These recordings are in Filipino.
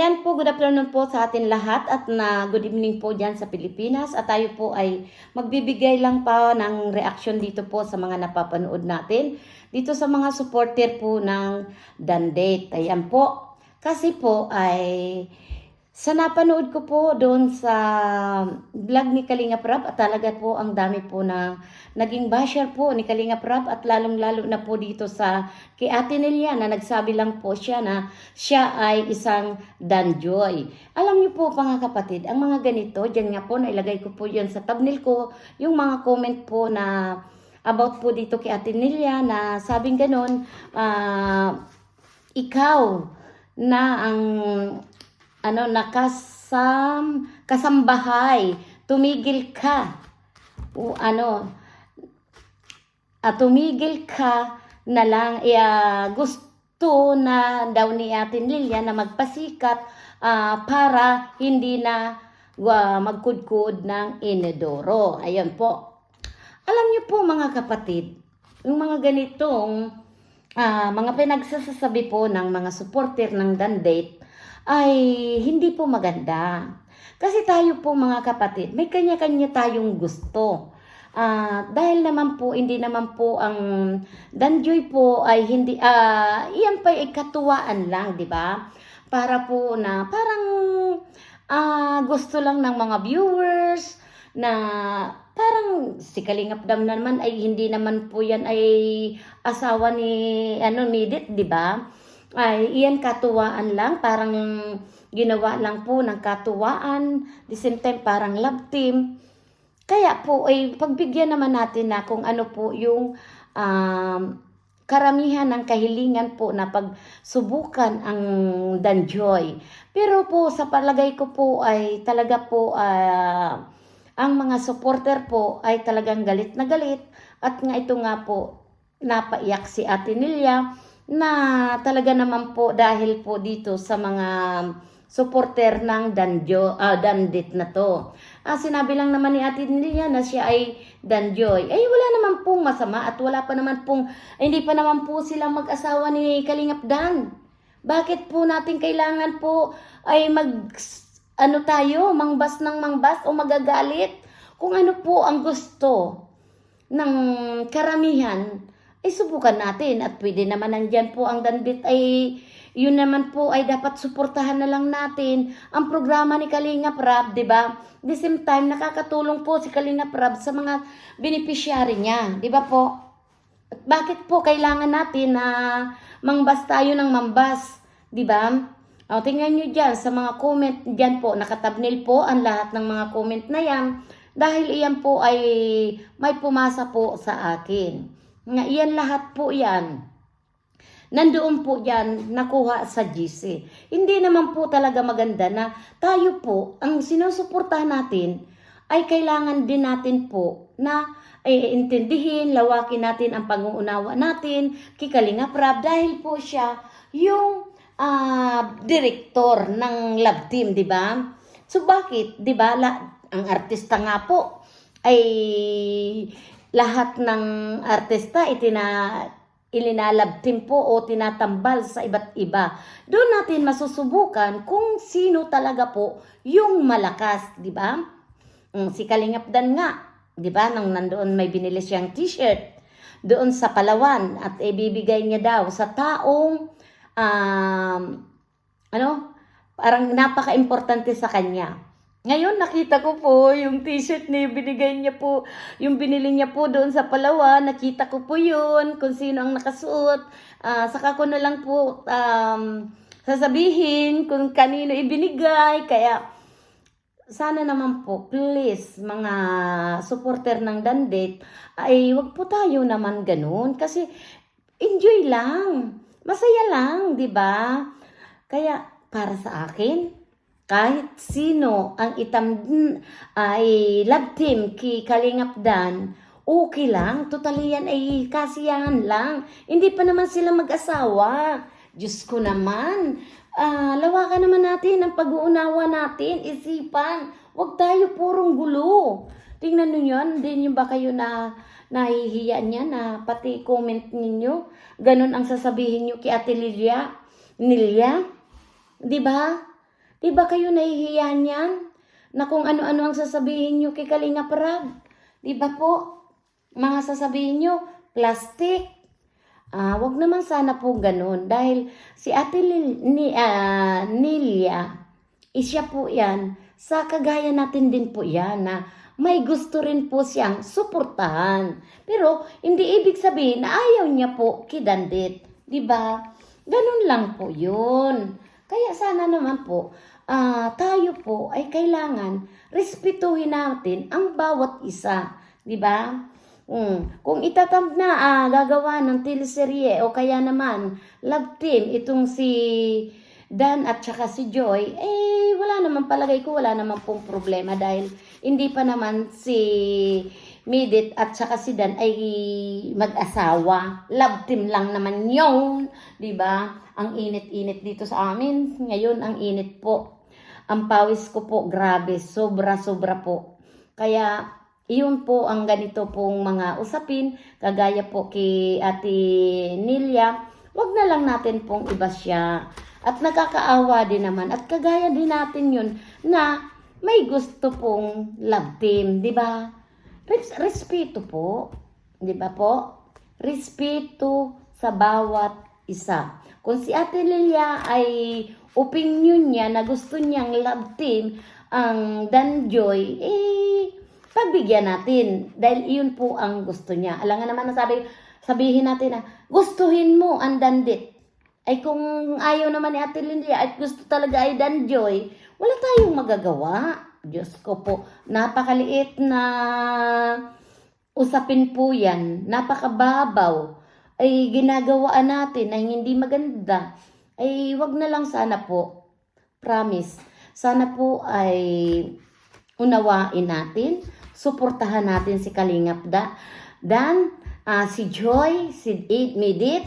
Ayan po, good afternoon po sa atin lahat at na good evening po dyan sa Pilipinas. At tayo po ay magbibigay lang pa ng reaction dito po sa mga napapanood natin. Dito sa mga supporter po ng Dandate. Ayan po. Kasi po ay sa napanood ko po doon sa vlog ni Kalinga Prab at talaga po ang dami po na naging basher po ni Kalinga Prab at lalong-lalo na po dito sa kay Ate Nelia na nagsabi lang po siya na siya ay isang danjoy. Alam niyo po mga kapatid, ang mga ganito, dyan nga po, nailagay ko po yan sa thumbnail ko, yung mga comment po na about po dito kay Ate Nelia na sabing ganon, ah, ikaw na ang ano nakasam kasambahay tumigil ka o ano at tumigil ka na lang eh, ah, gusto na daw ni Atin Lilia na magpasikat ah, para hindi na wa magkudkod ng inedoro. Ayun po. Alam niyo po mga kapatid, yung mga ganitong ah, mga pinagsasabi po ng mga supporter ng Dandate ay hindi po maganda. Kasi tayo po mga kapatid, may kanya-kanya tayong gusto. Ah, dahil naman po, hindi naman po ang Danjoy po ay hindi, ah, iyan pa ay katuwaan lang, di ba? Para po na, parang ah, gusto lang ng mga viewers na parang si Kalingap Dam naman ay hindi naman po yan ay asawa ni ano ni di ba? Ay iyan katuwaan lang, parang ginawa lang po ng katuwaan, the same time parang love team. Kaya po ay pagbigyan naman natin na kung ano po yung um, karamihan ng kahilingan po na pagsubukan ang Danjoy. Pero po sa palagay ko po ay talaga po ah, ang mga supporter po ay talagang galit na galit. At nga ito nga po napaiyak si Ate Nelia na talaga naman po dahil po dito sa mga supporter ng Danjo, ah, Dandit na to. Ah, sinabi lang naman ni Ate Nelia na siya ay Danjoy. Ay wala naman pong masama at wala pa naman pong, ay, hindi pa naman po sila mag-asawa ni Kalingap Dan. Bakit po natin kailangan po ay mag ano tayo, mangbas ng mangbas o magagalit? Kung ano po ang gusto ng karamihan, ay subukan natin at pwede naman nandyan po ang dandit ay yun naman po ay dapat suportahan na lang natin ang programa ni Kalinga Prab, di ba? The same time, nakakatulong po si Kalinga Prab sa mga beneficiary niya, di ba po? At bakit po kailangan natin na mangbas tayo ng mambas, di ba? O, tingnan nyo dyan sa mga comment dyan po, nakatabnil po ang lahat ng mga comment na yan dahil iyan po ay may pumasa po sa akin. Nga iyan lahat po yan. Nandoon po yan, nakuha sa GC. Hindi naman po talaga maganda na tayo po, ang sinusuportahan natin, ay kailangan din natin po na ay intindihin, lawakin natin ang pag-uunawa natin kay Kalinga Prab dahil po siya yung ah, direktor ng love team, di ba? So bakit, di ba, ang artista nga po ay lahat ng artista itina ilinalab team po o tinatambal sa iba't iba. Doon natin masusubukan kung sino talaga po yung malakas, di ba? Mm, si Kalingap Dan nga, di ba, nang nandoon may binili siyang t-shirt doon sa Palawan at ibibigay niya daw sa taong um, ano, parang napaka-importante sa kanya. Ngayon nakita ko po yung t-shirt ni binigay niya po, yung binili niya po doon sa Palawan, nakita ko po yun, kung sino ang nakasuot. Ah, saka ko na lang po um, sasabihin kung kanino ibinigay. Kaya sana naman po, please, mga supporter ng Dandit, ay wag po tayo naman ganun. Kasi enjoy lang. Masaya lang, di ba? Kaya para sa akin, kahit sino ang itam ay love team ki Kalingap Dan, okay lang. Totally yan ay kasiyahan lang. Hindi pa naman sila mag-asawa. Diyos ko naman. Ah, lawakan naman natin ang pag-uunawa natin, isipan. Huwag tayo purong gulo. Tingnan nyo yun, hindi nyo ba kayo na nahihiya niya na pati comment ninyo, ganun ang sasabihin nyo kay Ate Lilia, Nilia, di ba? Di ba kayo nahihiya niyan? Na kung ano-ano ang sasabihin nyo kay Kalinga Prab. Di ba po? Mga sasabihin nyo, plastic. Ah, wag naman sana po ganun. Dahil si Ate Lil, ni, ah, Nilia, isya po yan. Sa kagaya natin din po yan na may gusto rin po siyang suportahan. Pero hindi ibig sabihin na ayaw niya po kidandit. Di ba? Ganun lang po yun. Kaya sana naman po, ah, tayo po ay kailangan respetuhin natin ang bawat isa. Di ba? Mm. Kung itatamp na ah, gagawa ng teleserye o kaya naman love team itong si Dan at saka si Joy, eh wala naman palagay ko wala naman pong problema dahil hindi pa naman si Midit at saka si Dan ay mag-asawa. Love team lang naman yun. ba? Ang init-init dito sa amin. Ngayon, ang init po. Ang pawis ko po, grabe. Sobra-sobra po. Kaya, iyon po ang ganito pong mga usapin. Kagaya po kay Ate Nilia. Wag na lang natin pong iba siya. At nakakaawa din naman. At kagaya din natin yun na may gusto pong love team. 'di ba? Res- respeto po. 'Di ba po? Respeto sa bawat isa. Kung si Ate Lilia ay opinion niya na gusto niyang love team ang Danjoy, eh, pagbigyan natin. Dahil iyon po ang gusto niya. Alam nga naman na sabi, sabihin natin na, gustuhin mo ang Dandit. Ay kung ayaw naman ni Ate Lilia at gusto talaga ay Danjoy, wala tayong magagawa. Diyos ko po, napakaliit na usapin po yan. Napakababaw ay ginagawaan natin ay hindi maganda, ay wag na lang sana po. Promise. Sana po ay unawain natin, suportahan natin si Kalingap da, Dan, ah, si Joy, si Ed Medit,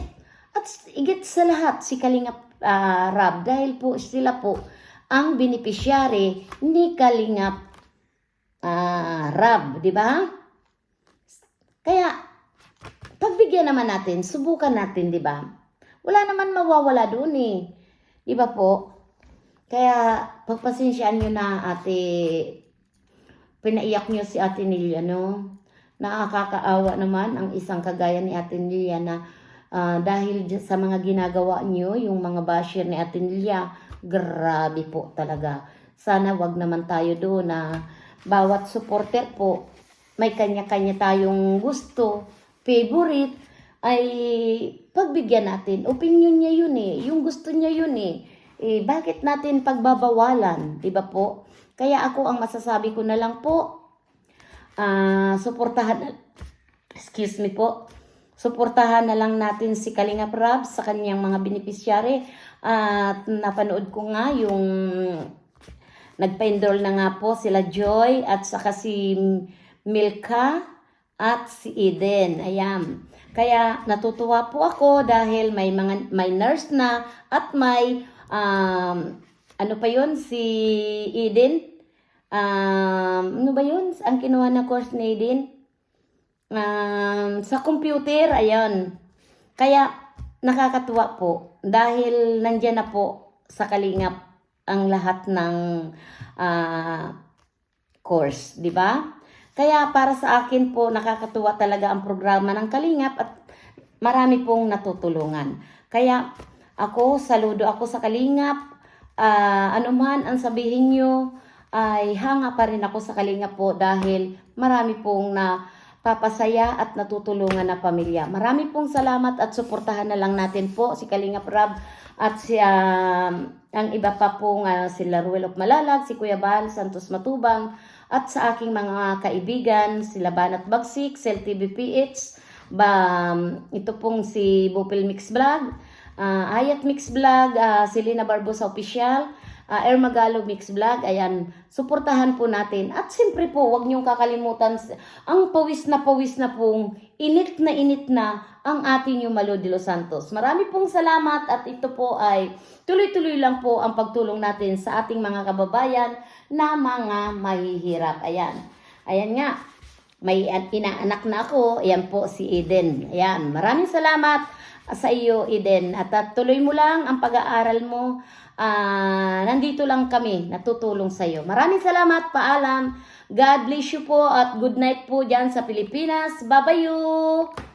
at igit sa lahat si Kalingap ah, Rab dahil po sila po ang beneficiary ni Kalingap ah, Rab, di ba? Kaya pagbigyan naman natin, subukan natin, di ba? Wala naman mawawala doon eh. Di ba po? Kaya, pagpasensyaan nyo na ate, pinaiyak nyo si ate Nilia, no? Nakakaawa naman ang isang kagaya ni ate Nilia na ah, dahil sa mga ginagawa nyo, yung mga basher ni ate Nilia, grabe po talaga. Sana wag naman tayo doon na bawat supporter po, may kanya-kanya tayong gusto, favorite, ay pagbigyan natin. Opinion niya yun eh. Yung gusto niya yun eh. eh bakit natin pagbabawalan? Di ba po? Kaya ako ang masasabi ko na lang po, ah suportahan, excuse me po, suportahan na lang natin si Kalinga Prab sa kanyang mga beneficiary. At napanood ko nga yung nagpa-enroll na nga po sila Joy at saka si Milka at si Eden. Ayan. Kaya natutuwa po ako dahil may mga may nurse na at may um, ano pa yun si Eden. Um, ano ba yun? Ang kinuha na course ni Eden? Um, sa computer, ayan. Kaya nakakatuwa po dahil nandyan na po sa kalingap ang lahat ng ah, course, di ba? Kaya para sa akin po, nakakatuwa talaga ang programa ng Kalingap at marami pong natutulungan. Kaya ako, saludo ako sa Kalingap. Ah, ano man ang sabihin nyo, ay hanga pa rin ako sa Kalingap po dahil marami pong na papasaya at natutulungan na pamilya. Marami pong salamat at suportahan na lang natin po si Kalingap Rab at si um, ang iba pa pong uh, sila Ruel of Malalag, si Kuya Bal Santos Matubang, at sa aking mga kaibigan, sila Banat Bagsik, Cell TV PH, ba, um, ito pong si Bupil Mix Vlog, uh, Ayat Mix Vlog, uh, si Lina Barbosa Official, uh, Air Magalog Mix Vlog, ayan, suportahan po natin. At siyempre po, huwag niyong kakalimutan, ang pawis na pawis na pong, init na init na ang ating yung Malo de los Santos. Marami pong salamat at ito po ay tuloy-tuloy lang po ang pagtulong natin sa ating mga kababayan na mga mahihirap. Ayan. Ayan nga. May inaanak na ako. Ayan po si Eden. Ayan. Maraming salamat sa iyo, Eden. At, at tuloy mo lang ang pag-aaral mo ah, nandito lang kami, natutulong sa iyo. Maraming salamat, paalam. God bless you po at good night po dyan sa Pilipinas. Bye-bye you!